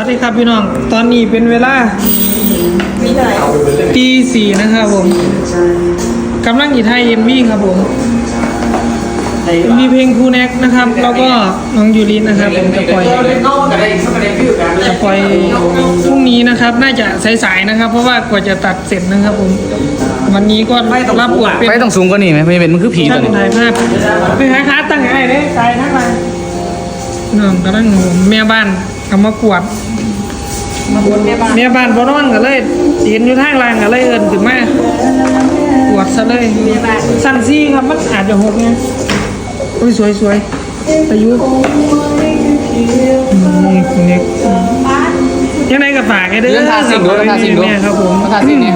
วัสดีครับพี่น้อง ตอนนี้เป็นเวลาตีสี่นะครับผมกำลังอีไทยเอ็มวีครับผมมีเพลงครูแน็กนะครับ แล้วก็น้องยูรินะครับผมจะปล่อยจะปล่อยพรุ่งนี้นะครับ น่าจะสายๆนะครับ เพราะว่ากว่าจะตัดเสร็จนะครับผม วันนี้ก็รับบทเป็นไฟต้องสูงกว่านี้ไหมไม่เป็นมันคือผีช่าตัวงนี้ถ่ายภาพไปหาค้าตั้งไงเด้ไกลนักไปน้องกำลังแม่บ้านเอามากวาด มาบนแม่บ้านแม่บ้านบ่นอนก็เลยเห็นอยู่ทางล่างก็เลยเอินขึ้นมากวาดซะเลยสั้นซี่ครับมันอาจจะหกไงโอ้ยสวยสวยอายุนี่คุณเน็กยังไงก็ฝากไอ้เด้อเรื่องทาสิ่งดูเรื่องทาสิ่งดูแม่ครับผมทาสิ่งนี้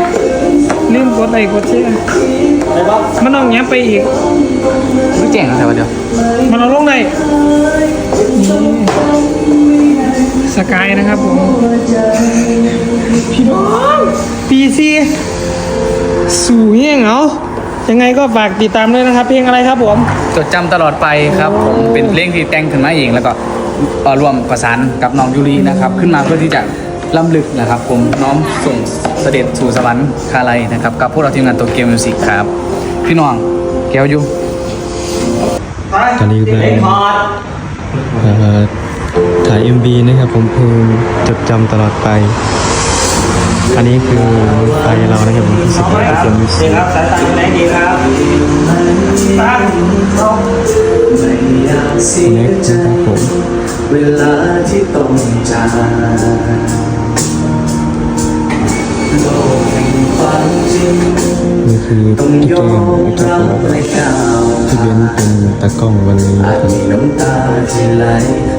ลืมกดไลค์กดแชร์มันต้องแง้มไปอีกไม่แจ้งอะไรวะเดี๋ยวมันเอาลงได้ สกายนะครับผม พี่น้องปีซีสู่เงี้ยงเอายังไงก็ฝากติดตามด้วยนะครับ เพลงอะไรครับผม จดจำตลอดไปครับ ผมเป็นเพลงที่แต่งขึ้นมาเองแล้วก็เอ่อรวมประสานกับน้องยูรีนะครับ ขึ้นมาเพื่อที่จะล้ำลึกนะครับ ผมน้อมส่งเสด็จสู่สวรรค์คาไลนะครับกับพวกเราทีมงานตัวเกมมิวสิกครับ พี่น้องแก้วอยูตอนนี้กำลังเอ่อถ่าย MV นะครับผมเพลงจดจำตลอดไป อันนี้คือไปเรานะครับผมที่สุดยอดเกมมิวสิกครับสายตาไหนดีครับตาเน็กนะครับผมเสียใจเวลาที่ต้องจากโลกแห่งความจริงต้องยอมรับของเราให้ก้าวที่เบนเป็น ตากล้องวันนี้อาจมีน้ำตาที่ไหล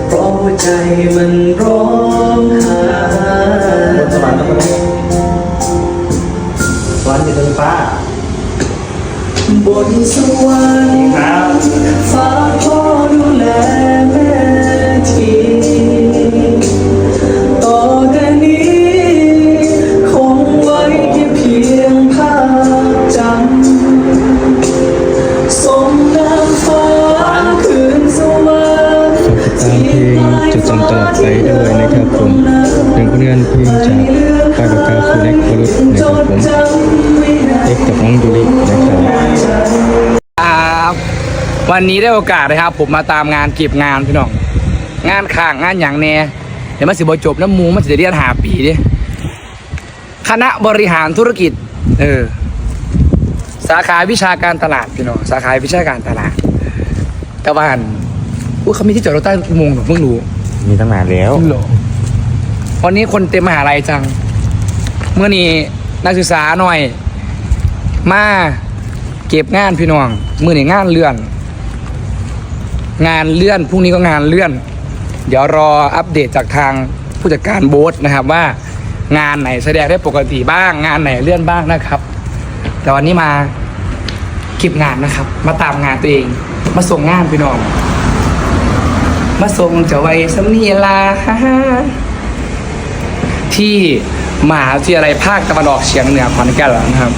เพราะหัวใจมันร้องไห้บนสวรรค์ต้องสวรรค์อยู่บนฟ้าบนสวรรค์ฟ้า งจดจำตลอดไปด้วยนะครับผมเป็นผลงานเพลงจากปากปากกาคูเน็กวรุษนะครับผมเอ็กกับน้องยูรินะครับครับวันนี้ได้โอกาสนะครับ ผมมาตามงานเก็บงานพี่น้อง งานข้างงานอย่างแน่เดี๋ยวมันสิบจบน้ำมูมันสิได้เรียนหาปีดิคณะบริหารธุรกิจ เออ สาขาวิชาการตลาดพี่น้องสาขาวิชาการตลาดต่ว่าอันอุ้เขามีที่จอดรถใต้อุโมงค์เหรอเพิ่งรู้ มีตั้งนานแล้วเหรอวันนี้คนเต็มมหาลัยจัง เมื่อนี้นักศึกษาหน่อย มาเก็บงานพี่น้องมื่อนี้งานเลื่อน งานเลื่อนพรุ่งนี้ก็งานเลื่อน เดี๋ยวรออัปเดตจากทางผู้จัดการโบ๊ทนะครับว่า งานไหนแสดงได้ปกติบ้าง งานไหนเลื่อนบ้างนะครับ แต่วันนี้มาเก็บงานนะครับ มาตามงานตัวเอง มาส่งงานพี่น้อง มาส่งเจะไว้สำนีลาที่มหาวิทยาลัยภาคตะวันออกเฉียงเหนือขอนแก่นนะครับ